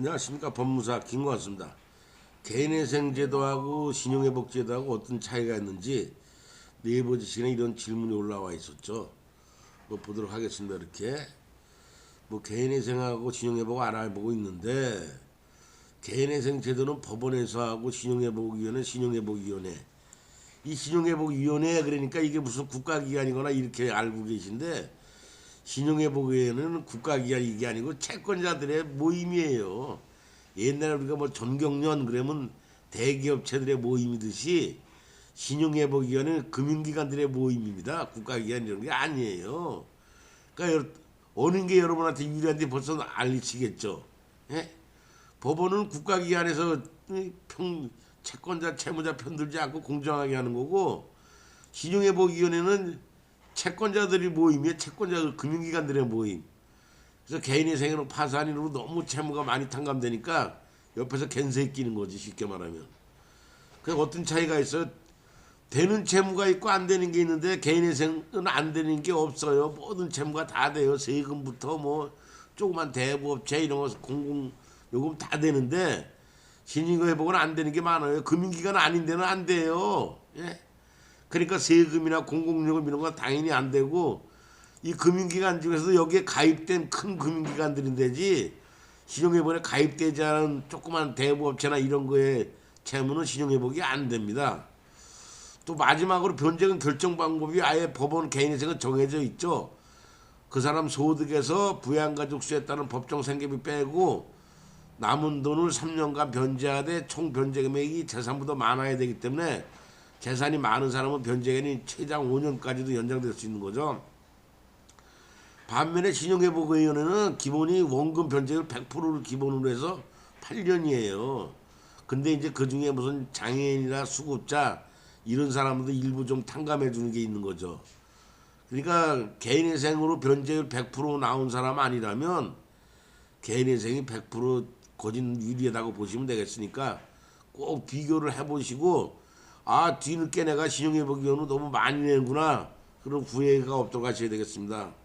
안녕하십니까 법무사 김광수입니다. 개인회생제도하고 신용회복제도하고 어떤 차이가 있는지 네이버 지식에 이런 질문이 올라와 있었죠. 뭐 보도록 하겠습니다. 이렇게 뭐 개인회생하고 신용회복 알아보고 있는데 개인회생제도는 법원에서 하고 신용회복위원회 신용회복위원회 이 신용회복위원회 그러니까 이게 무슨 국가기관이거나 이렇게 알고 계신데 신용회복위원회는 국가기관 이게 아니고 채권자들의 모임이에요. 옛날에 우리가 뭐 전경련 그러면 대기업체들의 모임이듯이 신용회복위원회는 금융기관들의 모임입니다. 국가기관 이런 게 아니에요. 그러니까 어느 게 여러분한테 유리한지 벌써 알리시겠죠. 예? 법원은 국가기관에서 이 평, 채권자, 채무자 편들지 않고 공정하게 하는 거고 신용회복위원회는 채권자들이 모임이에요. 채권자들 금융기관들의 모임. 그래서 개인의 생애로 파산인으로 너무 채무가 많이 탕감되니까 옆에서 겐세 끼는 거지 쉽게 말하면. 그 어떤 차이가 있어요? 되는 채무가 있고 안 되는 게 있는데 개인의 생은 안 되는 게 없어요. 모든 채무가 다 돼요. 세금부터 뭐 조그만 대부업체 이런 거 공공 요금 다 되는데 신용회복은 안 되는 게 많아요. 금융기관 아닌 데는 안 돼요. 예? 그러니까 세금이나 공공요금 이런 건 당연히 안 되고 이 금융기관 중에서도 여기에 가입된 큰 금융기관들인데지 신용회복에 가입되지 않은 조그만 대부업체나 이런 거에 채무는 신용회복이 안 됩니다. 또 마지막으로 변제금 결정 방법이 아예 법원 개인회생은 정해져 있죠. 그 사람 소득에서 부양가족 수에 따른 법정 생계비 빼고 남은 돈을 3년간 변제하되 총 변제 금액이 재산보다 많아야 되기 때문에 재산이 많은 사람은 변제기간이 최장 5년까지도 연장될 수 있는 거죠. 반면에 신용회복위원회는 기본이 원금 변제율 100%를 기본으로 해서 8년이에요. 근데 이제 그 중에 무슨 장애인이나 수급자 이런 사람들도 일부 좀 탕감해 주는 게 있는 거죠. 그러니까 개인회생으로 변제율 100% 나온 사람 아니라면 개인회생이 100% 거진 유리하다고 보시면 되겠으니까 꼭 비교를 해보시고 아 뒤늦게 내가 신용회복위원회 너무 많이 내는구나 그런 후회가 없도록 하셔야 되겠습니다.